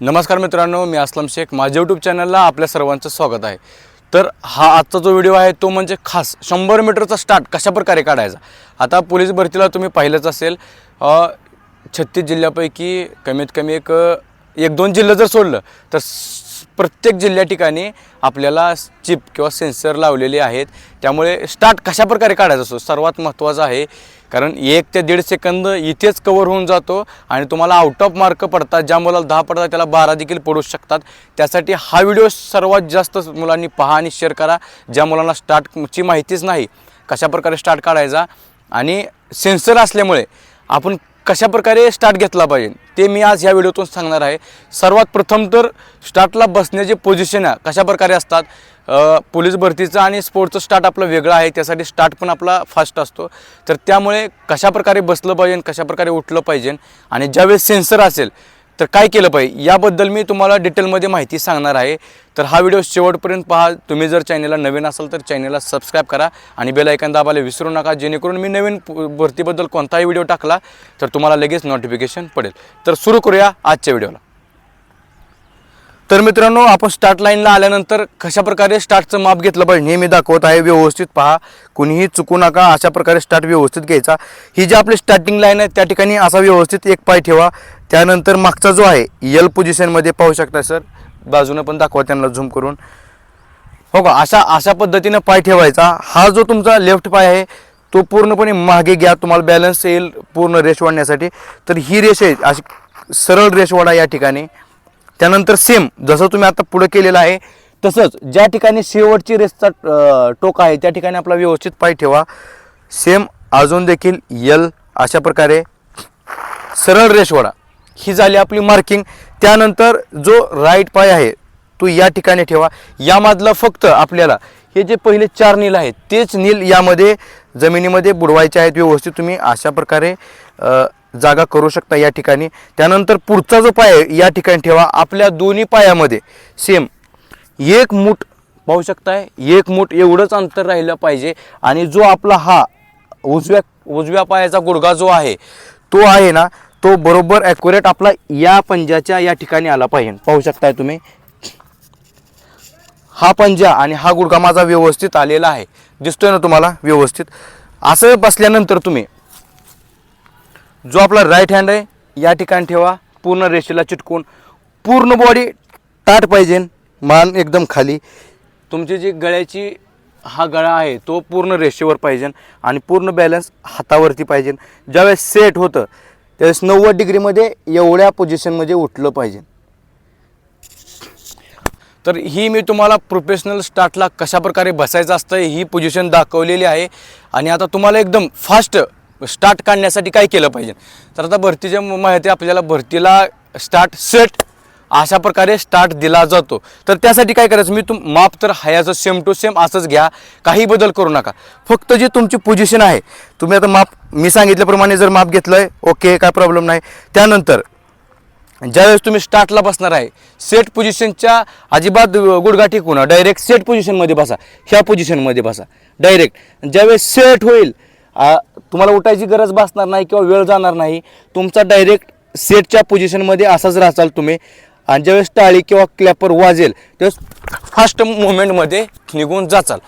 नमस्कार मित्रांनो मी असलम शेख. माझ्या यूट्यूब चॅनलला आपल्या सर्वांचं स्वागत आहे. तर हा आजचा जो व्हिडिओ आहे तो म्हणजे खास शंभर मीटरचा स्टार्ट कशा प्रकारे काढायचा? आता पोलीस भरतीला तुम्ही पाहिलंच असेल छत्तीस जिल्ह्यापैकी कमीत कमी एक एक दोन जिल्हे जर सोडलं तर प्रत्येक जिल्ह्या ठिकाणी आपल्याला चिप किंवा सेन्सर लावलेले आहेत. त्यामुळे स्टार्ट कशा प्रकारे काढायचा असतो? सर्वात महत्त्वाचं आहे कारण एक ते दीड सेकंद इथेच कवर होऊन जातो आणि तुम्हाला आउट ऑफ मार्क पडतात. ज्या मुलाला दहा पडतात त्याला बारा देखील पडू शकतात. त्यासाठी हा व्हिडिओ सर्वात जास्त मुलांनी पहा आणि शेअर करा. ज्या मुलांना स्टार्टची माहितीच नाही कशा प्रकारे स्टार्ट काढायचा. आणि सेन्सर असल्यामुळे आपण कशा प्रकारे स्टार्ट घेतला पाहिजे ते मी आज या व्हिडिओतून सांगणार आहे. सर्वात प्रथम तर स्टार्टला बसण्याचे पोझिशन कशा प्रकारे असतात? पोलीस भरतीचं आणि स्पोर्टचं स्टार्ट आपलं वेगळं आहे त्यासाठी स्टार्ट पण आपला फास्ट असतो. तर त्यामुळे कशाप्रकारे बसलं पाहिजे कशाप्रकारे उठलं पाहिजे आणि ज्यावेळेस सेन्सर असेल तर काय केलं पाहिजे? याबद्दल मी तुम्हाला डिटेलमध्ये माहिती सांगणार आहे. तर हा व्हिडिओ शेवटपर्यंत पहा. तुम्ही जर चॅनलला नवीन असाल तर चॅनलला सबस्क्राईब करा आणि बेल ऐकन दाबायला विसरू नका. जेणेकरून मी नवीन भरतीबद्दल कोणताही व्हिडिओ टाकला तर तुम्हाला लगेच नोटिफिकेशन पडेल. तर सुरू करूया आजच्या व्हिडिओला. तर मित्रांनो आपण स्टार्ट लाईनला आल्यानंतर कशा प्रकारे स्टार्टचं माप घेतलं पाहिजे नेहमी दाखवत आहे. व्यवस्थित पहा. कुणीही चुकू नका अशा प्रकारे स्टार्ट व्यवस्थित घ्यायचा. ही जी आपली स्टार्टिंग लाईन आहे त्या ठिकाणी असा व्यवस्थित एक पाय ठेवा. त्यानंतर मागचा जो आहे यल पोझिशनमध्ये पाहू शकता सर बाजूनं पण दाखवा त्यांना झूम करून. हो का? अशा अशा पद्धतीनं पाय ठेवायचा. हा जो तुमचा लेफ्ट पाय आहे तो पूर्णपणे मागे घ्या. तुम्हाला बॅलन्स येईल पूर्ण रेश वाढण्यासाठी. तर ही रेष आहे अशी सरळ रेष वाढा या ठिकाणी. त्यानंतर सेम जसं तुम्ही आता पुढे केलेलं आहे तसंच ज्या ठिकाणी शेवटची रेसचा टोक आहे त्या ठिकाणी आपला व्यवस्थित पाय ठेवा. सेम अजून देखील यल अशा प्रकारे. सरळ रेष वडा ही झाली आपली मार्किंग त्यानंतर जो राईट पाय आहे तो या ठिकाणी ठेवा. यामधलं फक्त आपल्याला हे जे पहिले चार नील आहेत तेच नील यामध्ये जमिनीमध्ये बुडवायचे आहेत व्यवस्थित तुम्ही. अशा प्रकारे जागा करू शकता या ठिकाणी. त्यानंतर पुढचा जो पाय आहे या ठिकाणी ठेवा. आपल्या दोन्ही पायामध्ये सेम एक मूठ पाहू शकताय. एक मूठ एवढंच अंतर राहिलं पाहिजे. आणि जो आपला हा उजव्या उजव्या पायाचा गुडघा जो आहे तो आहे ना तो बरोबर ॲक्युरेट आपला या पंजाच्या या ठिकाणी आला पाहिजे. पाहू शकताय तुम्ही. हा पंजा आणि हा गुडघा माझा व्यवस्थित आलेला आहे. दिसतोय ना तुम्हाला व्यवस्थित? असं बसल्यानंतर तुम्ही जो आपला राईट हँड आहे या ठिकाणी ठेवा. पूर्ण रेषेला चिटकून. पूर्ण बॉडी ताट पाहिजे. मान एकदम खाली. तुमची जी गळ्याची हा गळा आहे तो पूर्ण रेषेवर पाहिजे. आणि पूर्ण बॅलन्स हातावरती पाहिजे. ज्यावेळेस सेट होतं त्यावेळेस नव्वद डिग्रीमध्ये एवढ्या पोझिशनमध्ये उठलं पाहिजे. तर ही मी तुम्हाला प्रोफेशनल स्टार्टला कशा प्रकारे बसायचं असतं ही पोझिशन दाखवलेली आहे. आणि आता तुम्हाला एकदम फास्ट स्टार्ट काढण्यासाठी काय केलं पाहिजे? तर आता भरतीच्या माहिती आपल्याला भरतीला स्टार्ट सेट अशा प्रकारे स्टार्ट दिला जातो. तर त्यासाठी काय करायचं? मी तुम माप तर हायाचं सेम टू सेम असंच घ्या. काही बदल करू नका. फक्त जी तुमची पोझिशन आहे तुम्ही आता माप मी सांगितल्याप्रमाणे जर माप घेतलं आहे ओके काय प्रॉब्लेम नाही. त्यानंतर ज्यावेळेस तुम्ही स्टार्टला बसणार आहे सेट पोझिशनच्या अजिबात गुडगाठी कुणा डायरेक्ट सेट पोझिशनमध्ये बसा. ह्या पोझिशनमध्ये बसा. डायरेक्ट ज्यावेळेस सेट होईल आ, तुम्हाला उठायची गरज भासणार नाही किंवा वेळ जाणार नाही. तुमचा डायरेक्ट सेटच्या पोझिशनमध्ये असाच राहचाल तुम्ही. आणि ज्यावेळेस टाळी किंवा क्लॅपर वाजेल त्यावेळेस फास्ट मुवमेंटमध्ये निघून जाचाल.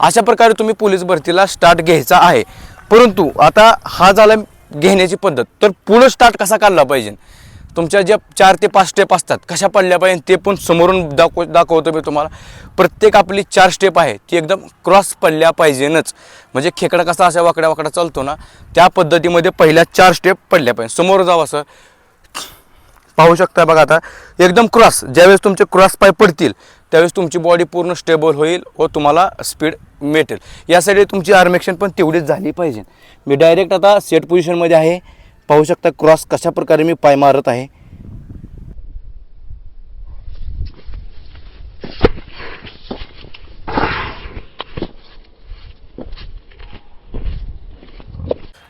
अशा प्रकारे तुम्ही पोलीस भरतीला स्टार्ट घ्यायचा आहे. परंतु आता हा झाला घेण्याची पद्धत. तर पुढं स्टार्ट कसा काढला पाहिजे? तुमच्या ज्या चार ते पाच स्टेप असतात कशा पडल्या पाहिजे ते पण समोरून दाखव दाखवतो मी तुम्हाला. प्रत्येक आपली चार स्टेप आहे ती एकदम क्रॉस पडल्या पाहिजेनच. म्हणजे खेकडा कसा अशा वाकड्या वाकडा चालतो ना त्या पद्धतीमध्ये पहिल्या चार स्टेप पडल्या पाहिजे. समोर जावं असं पाहू शकता बघा आता एकदम क्रॉस ज्यावेळेस तुमचे क्रॉस पाय पडतील त्यावेळेस तुमची बॉडी पूर्ण स्टेबल होईल व तुम्हाला स्पीड मिळेल. यासाठी तुमची आर्मेक्शन पण तेवढीच झाली पाहिजे. मी डायरेक्ट आता सेट पोझिशनमध्ये आहे. पाहू शकता क्रॉस कशा प्रकारे मी पाय मारत आहे.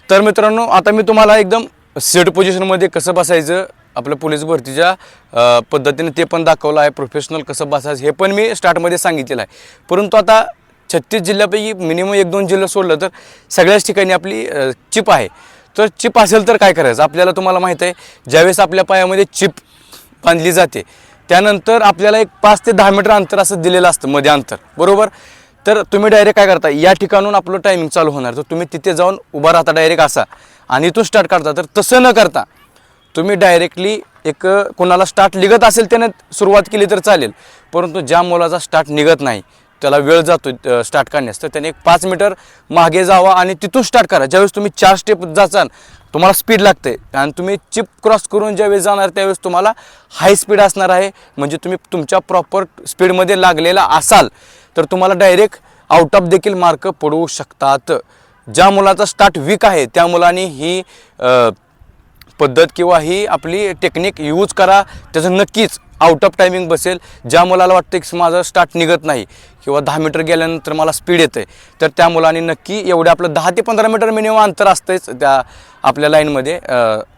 तर मित्रांनो आता मी तुम्हाला एकदम सेट पोझिशनमध्ये कसं बसायचं आपल्या पोलीस भरतीच्या पद्धतीने ते पण दाखवलं आहे. प्रोफेशनल कसं बसायचं हे पण मी स्टार्टमध्ये सांगितलेलं आहे. परंतु आता छत्तीस जिल्ह्यापैकी मिनिमम एक दोन जिल्हा सोडलं तर सगळ्याच ठिकाणी आपली चिप आहे. तर चिप असेल तर काय करायचं? आपल्याला तुम्हाला माहीत आहे ज्यावेळेस आपल्या पायामध्ये चिप बांधली जाते त्यानंतर आपल्याला एक पाच ते दहा मीटर अंतर असं दिलेलं असतं मध्ये अंतर. बरोबर? तर तुम्ही डायरेक्ट काय करता? या ठिकाणून आपलं टायमिंग चालू होणार. तर तुम्ही तिथे जाऊन उभा राहता डायरेक्ट असा. आणि इथून स्टार्ट करता. तर तसं न करता तुम्ही डायरेक्टली एक कोणाला स्टार्ट निघत असेल त्याने सुरुवात केली तर चालेल. परंतु ज्या मुलाचा स्टार्ट निघत नाही त्याला वेळ जातो स्टार्ट करण्यास तर त्याने एक पाच मीटर मागे जावा आणि तिथून स्टार्ट करा. ज्यावेळेस तुम्ही चार स्टेप जाचाल तुम्हाला स्पीड लागते. आणि तुम्ही चिप क्रॉस करून ज्यावेळेस जाणार त्यावेळेस तुम्हाला हाय स्पीड असणार आहे. म्हणजे तुम्ही तुमच्या प्रॉपर स्पीडमध्ये लागलेला असाल तर तुम्हाला डायरेक्ट आउट ऑफ देखील मार्क पडू शकतात. ज्या मुलाचा स्टार्ट वीक आहे त्या मुलाने ही पद्धत किंवा ही आपली टेक्निक यूज करा. त्याचं नक्कीच आउट ऑफ टायमिंग बसेल. ज्या मुलाला वाटतं की माझं स्टार्ट निघत नाही किंवा दहा मीटर गेल्यानंतर मला स्पीड येते तर त्या मुलाने नक्की एवढे आपलं दहा ते पंधरा मीटर मिनिमम अंतर असतंच त्या आपल्या लाईनमध्ये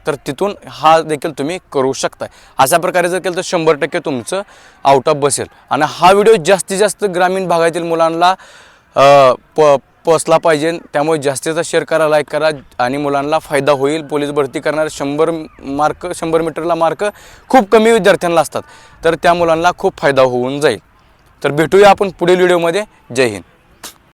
तर तिथून हा देखील तुम्ही करू शकताय. अशा प्रकारे जर केलं तर शंभर टक्के तुमचं आउट ऑफ बसेल. आणि हा व्हिडिओ जास्तीत जास्त ग्रामीण भागातील मुलांना प पोचला पाहिजे. त्यामुळे जास्तीचा शेअर करा लाईक करा आणि मुलांना फायदा होईल. पोलीस भरती करणारे शंभर मार्क शंभर मीटरला मार्क खूप कमी विद्यार्थ्यांना असतात. तर त्या मुलांना खूप फायदा होऊन जाईल. तर भेटूया आपण पुढील व्हिडिओमध्ये जय हिंद.